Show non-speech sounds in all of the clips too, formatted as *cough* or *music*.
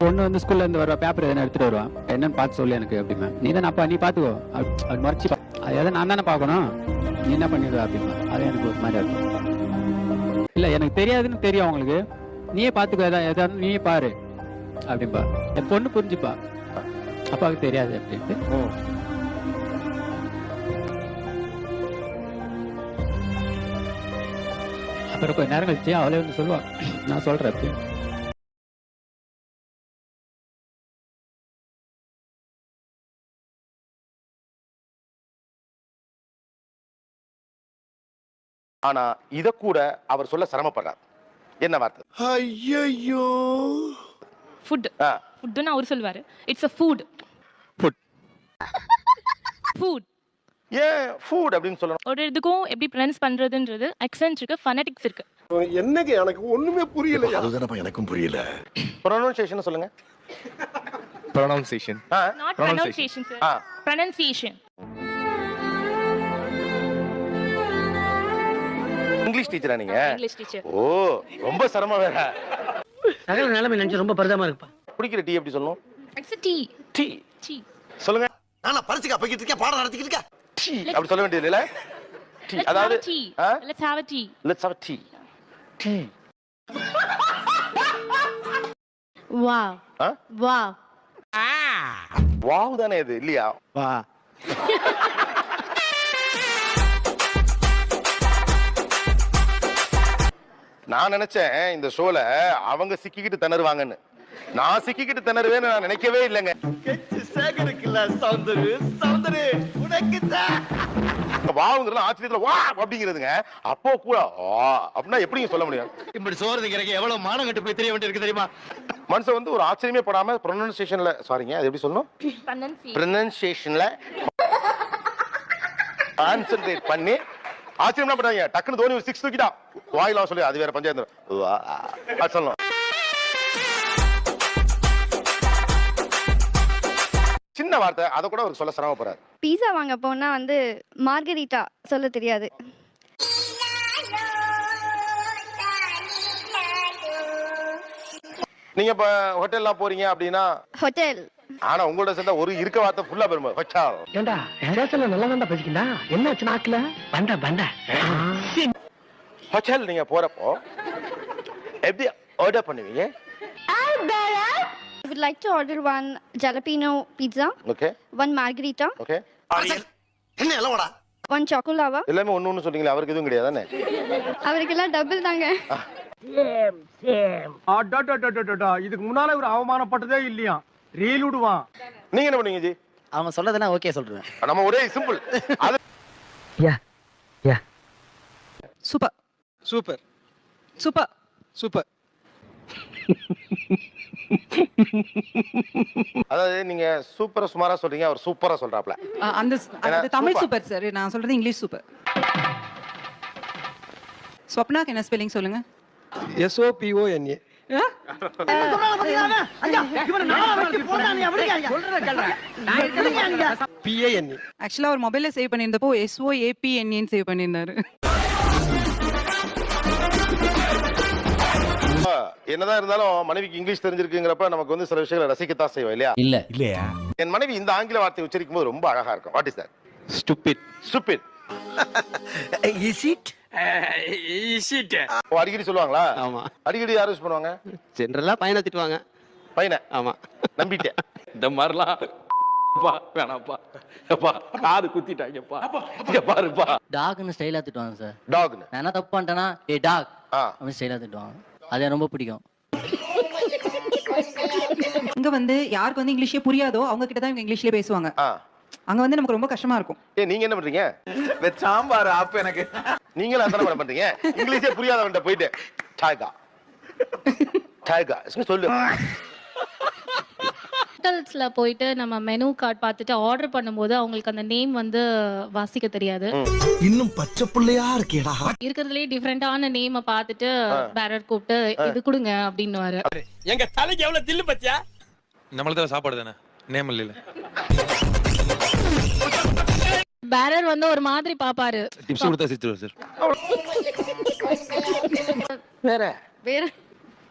பொண்ணு வந்து ஸ்கூல்ல இருந்து வருவா பேப்பர் எதனா எடுத்துட்டு வருவான் என்னன்னு பார்த்து சொல்லு எனக்கு அப்படிமா. நீ தானே அப்பா நீ பாத்துக்கோ அப்படி மறைச்சு அது எதை நான் தானே பார்க்கணும். நீ என்ன பண்ணிடுவ அப்படிமா? அது எனக்கு ஒரு மாதிரி இருக்கும் இல்ல எனக்கு தெரியாதுன்னு தெரியும் அவங்களுக்கு. நீயே பாத்துக்கோ எதா எதாவது நீயே பாரு. அப்படின்பா என் பொண்ணு புரிஞ்சுப்பா. அப்பாவுக்கு தெரியாது அப்படின்ட்டு. அப்புறம் கொஞ்ச நேரம் கழிச்சு அவளே வந்து சொல்லுவா. நான் சொல்றேன் அப்படி ஆனா இத கூட அவர் சொல்ல சிரமப்படுறார். என்ன வார்த்தை? ஐயோ ஃபுட் ஆ, ஃபுட்டுன்னு அவர் சொல்லுவாரு it's a food Food. Food ஏன் ஃபுட் அப்படின்னு சொல்லணும்? ஒரு இதுக்கும் எப்படி ப்ரொனவுன்ஸ் பண்றதுன்றது அக்சென்ட் இருக்கு ஃபனட்டிக்ஸ் இருக்கு. என்னங்க எனக்கு ஒண்ணுமே புரியல அதுதானப்பா எனக்கும் புரியல. ப்ரொனன்சியேஷன் சொல்லுங்க. *laughs* ஆ, நாட் ஆ. சார் ப்ரொனன்சியேஷன் இங்கிலீஷ் டீச்சரா நீங்க? இங்கிலீஷ் டீச்சர் ஓ ரொம்ப சிரமம் வேற. சகல நிலைமை நினைச்சு ரொம்ப பரிதமா இருக்குப்பா. குடிக்கிற டீ எப்படி சொல்லணும்? இட்ஸ் டீ டீ டீ சொல்லுங்க. நானா பரிசுக்கா போய்கிட்டு இருக்கேன் பாடம் நடத்திக்கிட்டு இருக்கேன். டீ அப்படி சொல்ல வேண்டியது இல்ல டீ அதாவது? Let's have tea let's have tea tea wow ah? Wow wow தானே இது இல்லையா? வா. *laughs* நான் நினைச்சேன் இந்த ஷோல அவங்க சிக்கிக்கிட்டு திணறுவாங்கன்னு. நான் சிக்கிக்கிட்டு திணறுவேன்னு நான் நினைக்கவே இல்லைங்க. வாவுங்கிறது ஆச்சரியத்துல வா அப்படிங்கிறதுங்க. அப்போ கூட ஆ அப்படின்னா எப்படிங்க சொல்ல முடியும்? இப்படி சோறு எவ்வளவு மானம் கட்டு போய் தெரிய வேண்டியிருக்கு தெரியுமா? மனுஷன் வந்து ஒரு ஆச்சரியமே படாம ப்ரொனன்சியேஷன்ல சாரிங்க அது எப்படி சொல்லணும்? ப்ரொனன்சியேஷன் ப்ரொனன்சியேஷன்ல கான்சென்ட்ரேட் பண்ணி ஆச்சரியமா பண்றாங்க. டக்குனு தோனி ஒரு சிக்ஸ் தூக்கிட்டா. வாயிலா சொல்லி அது வேற பஞ்சாயத்து. சொல்லணும். சின்ன வார்த்தை அதை கூட அவருக்கு சொல்ல சிரமப்படுறாரு. பீஸா வாங்க போனா வந்து மார்கரிட்டா சொல்ல தெரியாது. நீங்க இப்ப ஹோட்டல்லாம் போறீங்க அப்படின்னா ஹோட்டல் ஆனா உங்களோட சேர்ந்தா ஒரு இருக்க வார்த்தை ஃபுல்லா பெருமை. ஹோட்டல் ஏண்டா பேசல நல்லா தான்டா பேசிக்கிண்டா என்ன ஆச்சு நாக்குல? பண்ட பண்ட. ஹோட்டல் நீங்க போறப்போ எப்படி ஆர்டர் பண்ணுவீங்க? I would like to order one jalapeno pizza, okay one margarita, okay என்ன எல்லவாடா one chocolava. எல்லாமே ஒண்ணு ஒண்ணு சொல்றீங்களா அவருக்கு எதுவும் கிடையாது தானே? அவருக்கெல்லாம் டபுள் தாங்க. இதுக்கு முன்னால ஒரு அவமானப்பட்டதே இல்லையா? ரீல் விடுவான் நீங்க என்ன பண்ணுவீங்க ஜி? அவங்க சொல்லதெல்லாம் ஓகே சொல்றேன். நம்ம ஒரே சிம்பிள். அது yeah yeah. Super. Super. Super. Super. அதாவது நீங்க சூப்பரா சுமாரா சொல்றீங்க அவர் சூப்பரா சொல்றாப்ல. அந்த அது தமிழ் சூப்பர். சார். நான் சொல்றது இங்கிலீஷ் சூப்பர். ஸ்வப்னாக்கு என்ன ஸ்பெல்லிங் சொல்லுங்க? எஸ்ஓபிஓஎன்ஏ ஆக்சுவலா அவர் மொபைல்ல சேவ் பண்ணியிருந்தப்போ எஸ்ஓ ஏபிஎன்ஏன்னு சேவ் பண்ணியிருந்தாரு. என்னதான் இருந்தாலும் மனைவிக்கு இங்கிலீஷ் தெரிஞ்சிருக்குங்கிறப்ப நமக்கு வந்து சில விஷயங்களை ரசிக்கத்தான் செய்வோம் இல்லையா? இல்ல. இல்லையா? என் மனைவி இந்த ஆங்கில வார்த்தை உச்சரிக்கும் போது ரொம்ப அழகா இருக்கும். What is that stupid stupid is it அடிக்கடி சொல்லுவாங்களா? ஆமா. அடிக்கடி யார் யூஸ் பண்ணுவாங்க? ஜென்ரலா பையனை திட்டுவாங்க. பையனை? ஆமா. நம்பிட்டேன். இந்த மாதிரிலாம் வேணாப்பா அப்பா காது குத்திட்டாங்கப்பா. பாருப்பா. டாக்னு ஸ்டைலா திட்டுவாங்க சார் டாக்னு நான் என்ன தப்பு பண்ணிட்டேனா ஏ டாக் ஆ. அப்படின்னு ஸ்டைலா திட்டுவாங்க. அது எனக்கு ரொம்ப பிடிக்கும். இங்க வந்து யாருக்கு வந்து இங்கிலீஷே புரியாதோ அவங்க கிட்ட தான் இவங்க இங்கிலீஷ்லயே பேசுவாங்க. அங்க வந்து நமக்கு ரொம்ப கஷ்டமா இருக்கும். ஏ நீங்க என்ன பண்றீங்க? சாம்பார் ஆப் எனக்கு. நீங்களும் அதான மேடம் பண்றீங்க? இங்கிலீஷே புரியாதவன்ட்ட போயிட்டு டாய்கா. டாய்கா சொல்லு. ஹோட்டல்ஸ்ல போயிட்டு நம்ம மெனு கார்டு பார்த்துட்டு ஆர்டர் பண்ணும்போது அவங்களுக்கு அந்த நேம் வந்து வாசிக்க தெரியாது. இன்னும் பச்சை பிள்ளையா இருக்கேடா. இருக்கிறதுலே டிஃப்ரெண்டான நேமை பார்த்துட்டு பேரர் கூப்பிட்டு இது கொடுங்க அப்படின்னு எங்க தலைக்கு எவ்வளவு தில்லு பத்தியா? நம்மளது சாப்பாடு தானே? நேம் இல்ல பேரர் வந்து ஒரு மாதிரி பாப்பாரு. டிப்ஸ் கொடுத்தா சிரிச்சிருவார் சார். வேற.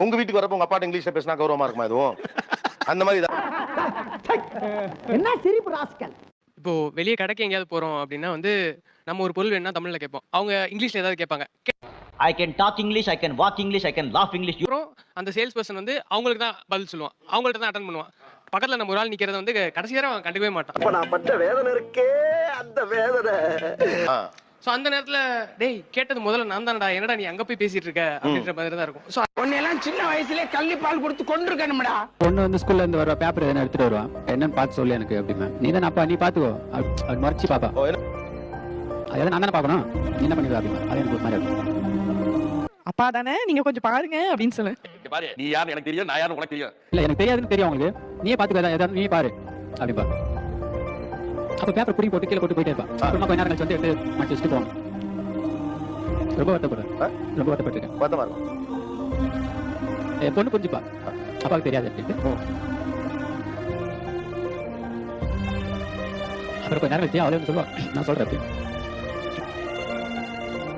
உங்க வீட்டுக்கு வரப்போ உங்க அப்பாட்ட இங்கிலீஷ்ல பேசினா கௌரவமா இருக்குமா எதுவும்? அந்த மாதிரி என்ன சிரிப்பு ராஸ்கல்? இப்போ வெளியே கடைக்கு எங்கேயாவது போறோம் அப்படின்னா வந்து நம்ம ஒரு பொருள் வேணா தமிழ்ல கேட்போம். அவங்க இங்கிலீஷ்ல ஏதாவது கேட்பாங்க. I can talk English I can walk English I can laugh English அப்புறம் அந்த சேல்ஸ் பர்சன் வந்து அவங்களுக்கு தான் பதில் சொல்லுவான். அவங்கள்ட்ட தான் அட்டன் பண்ணுவான். பக்கத்துல நம்ம ஒரு ஆள் நிக்கிறத வந்து கடைசி வரை அவன் கண்டுக்கவே மாட்டான். இப்ப நான் பட்ட வேதனை இருக்கே அந்த வேதனை. சோ அந்த நேரத்துல டேய் கேட்டது முதல்ல நான் தானடா என்னடா நீ அங்க போய் பேசிட்டு இருக்க? அப்படின்ற மாதிரி தான் இருக்கும். சோ உன்னையெல்லாம் சின்ன வயசுலயே கள்ளி பால் கொடுத்து கொண்டிருக்கணும்டா பொண்ணு வந்து ஸ்கூல்ல இருந்து வருவா பேப்பர் எதனா எடுத்துட்டு வருவான் என்னன்னு பார்த்து சொல்லு எனக்கு அப்படிமே. நீ தானே அப்பா நீ பாத்துக்கோ அப்படி அப்படி மறைச்சு பாப்பா. ஓ, என்ன? அதை நான் தானே பார்க்கணும். நீ என்ன பண்ணிடுவா அப்படிமா? அது எனக்கு ஒரு மாதிரி இருக்கும் அப்பா தானே? நீங்க கொஞ்சம் பாருங்க அப்படின்னு சொல்லு. பாரு நீ யாருன்னு எனக்கு தெரியும் நான் யாருன்னு உனக்கு தெரியும். இல்ல எனக்கு தெரியாதுன்னு தெரியும் உங்களுக்கு நீயே பாத்துக்கோ எதாவது நீ பாரு. அப்படிப்பா அப்ப பேப்பர் புடி போட்டு கீழே போட்டு போயிட்டே இருப்பா. அப்புறமா கொஞ்ச நேரம் கழிச்சு வந்து எடுத்து மாட்டி வச்சுட்டு போவாங்க ரொம்ப வருத்தப்படுறேன்? ரொம்ப வருத்தப்பட்டிருக்கேன் வருத்தமா இருக்கும் என் பொண்ணு புரிஞ்சுப்பா. அப்பாவுக்கு தெரியாது. அப்படின்ட்டு அப்புறம் கொஞ்ச நேரம் அவளே சொல்லுவா. நான் சொல்றேன்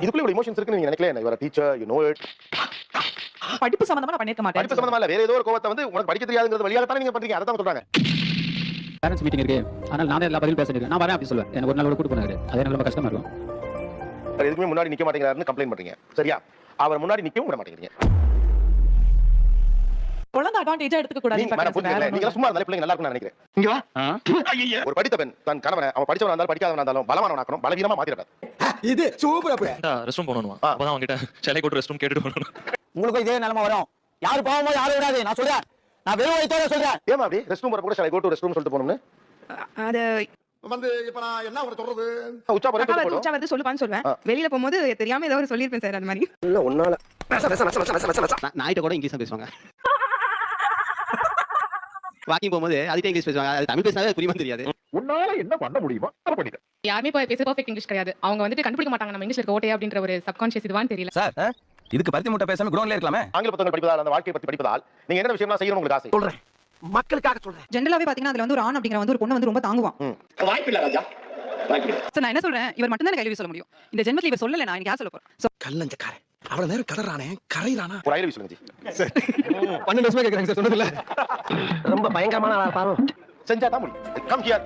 இதுக்குள்ள இவ்வளவு இமோஷன்ஸ் இருக்குன்னு நீங்க நினைக்கல இவர் டீச்சர் யூ நோ இட் படிப்பு சம்பந்தமா நான் பண்ணிருக்க படிப்பு சம்பந்தமா இல்ல வேற ஏதோ ஒரு கோவத்தை வந்து உனக்கு படிக்க தெரியாதுங்கிறது வழியாக தானே நீங்க பண்றீங்க? அதான் சொல்றாங்க. பேரண்ட்ஸ் மீட்டிங் இருக்கு. ஆனால் நான் எல்லா பதிலும் பேசிட்டு நான் வரேன் அப்படி சொல்லுவேன். எனக்கு ஒரு நாள் கூட கூட்டு போனாரு. அது ரொம்ப கஷ்டமா இருக்கும். எதுக்குமே முன்னாடி நிக்க மாட்டேங்கிறாருன்னு கம்ப்ளைண்ட் பண்றீங்க. சரியா? அவர் முன்னாடி நிக்கவும் விட மாட்டேங்கிறீங்க. குழந்தை அட்வான்டேஜா எடுத்துக்க புரிஞ்சுக்கல. நீங்க சும்மா இருந்தாலே பிள்ளைங்க நல்லா இருக்கும்னு நினைக்கிறேன். இங்க வா. ஒரு படித்த பெண் தன் கணவனை அவன் படிச்சவனா இருந்தாலும் படிக்காதவனா இருந்தாலும் பலமானவன் ஆக்கணும் பலவீனமா மாத்திரக்கூடாது. இது சூப்பர் ரெஸ்ட் ரூம் போகணும். அப்பதான் அவங்ககிட்ட சிலை கூட்டு ரெஸ்ட் ரூம் கேட்டுட்டு போகணும் உங்களுக்கு இதே நிலைமை வரும். யாரு பாவமோ யாரும் விடாது. நான் சொல்றேன். நான் வெறும் வயித்தோட சொல்றேன். ஏமா அப்படி? ரெஸ்ட் ரூம் கூட சில கோ டு ரெஸ்ட் ரூம் சொல்லிட்டு போகணும்னு? அது வந்து இப்ப நான் என்ன உனக்கு சொல்றது? உச்சா போடும் உச்சா வந்து சொல்லுவான்னு சொல்லுவேன். ஆ. வெளியில போகும்போது தெரியாம ஏதோ ஒரு சொல்லிருப்பேன் சார் அந்த மாதிரி. இல்ல ஒன்னால நச, நச, நச, நச, நச, நச, நச. நாயிட்ட கூட இங்கிலீஷ் பேசுவாங்க. வாக்கிங் போகும்போது அதுக்கே இங்கிலீஷ் பேசுவாங்க. அது தமிழ் பேசினாவே புரியுமா தெரியாது. உன்னால என்ன பண்ண முடியுமோ யாருமே இப்போ பேச பர்ஃபெக்ட் இங்கிலீஷ் கிடையாது. அவங்க வந்துட்டு கண்டுபிடிக்க மாட்டாங்க. நம்ம இங்கிலீஷ் இருக்க ஓட்டே அப்படின்ற ஒரு சப்கான்ஷியஸ் இதுவான்னு தெரியல. சார் இதுக்கு பருத்தி முட்டை பேசாம குரோன்ல இருக்கலாமே. ஆங்கில புத்தகங்கள் படிப்பதால் அந்த வாழ்க்கையை பற்றி படிப்பதால் நீங்க என்ன விஷயம்லாம் செய்யணும் உங்களுக்கு ஆசை? சொல்றேன். மக்களுக்காக சொல்றேன். ஜென்ரலாவே பாத்தீங்கன்னா அதுல வந்து ஒரு ஆண் அப்படிங்கிற வந்து ஒரு பொண்ணு வந்து ரொம்ப தாங்குவான். வாய்ப்பு இல்ல ராஜா. சோ நான் என்ன சொல்றேன்? இவர் மட்டும் தான் கேள்வி சொல்ல முடியும். இந்த ஜென்மத்துல இவர் சொல்லல நான் எனக்கு சொல்ல போறேன்? கல்லஞ்சக்காரன். அவ்வளவு நேரம் கடறானே கரையிறானா? ஒரு ஐலவி சொல்லுங்க ஜி. பன்னெண்டு வருஷமா கேக்குறாங்க சார் சொன்னதுல ரொம்ப பயங்கரமான ஆளா பாரு செஞ்சா தான் முடியும். Come here